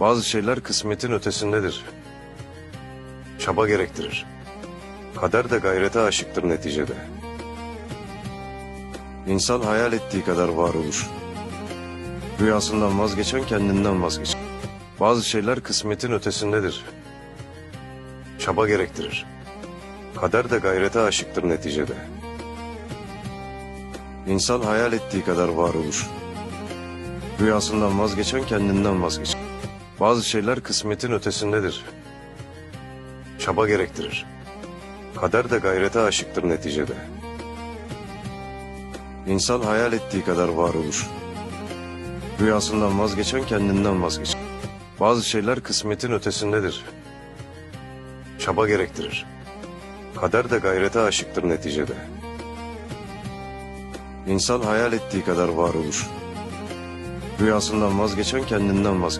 Bazı şeyler kısmetin ötesindedir. Çaba gerektirir. Kader de gayrete aşıktır neticede. İnsan hayal ettiği kadar var olur. Rüyasından vazgeçen kendinden vazgeçer. Bazı şeyler kısmetin ötesindedir. Çaba gerektirir. Kader de gayrete aşıktır neticede. İnsan hayal ettiği kadar var olur. Rüyasından vazgeçen kendinden vazgeçer. Bazı şeyler kısmetin ötesindedir. Çaba gerektirir. Kader de gayrete aşıktır neticede. İnsan hayal ettiği kadar var olur. Rüyasından vazgeçen kendinden vazgeçer. Bazı şeyler kısmetin ötesindedir. Çaba gerektirir. Kader de gayrete aşıktır neticede. İnsan hayal ettiği kadar var olur. Rüyasından vazgeçen kendinden vazgeçer.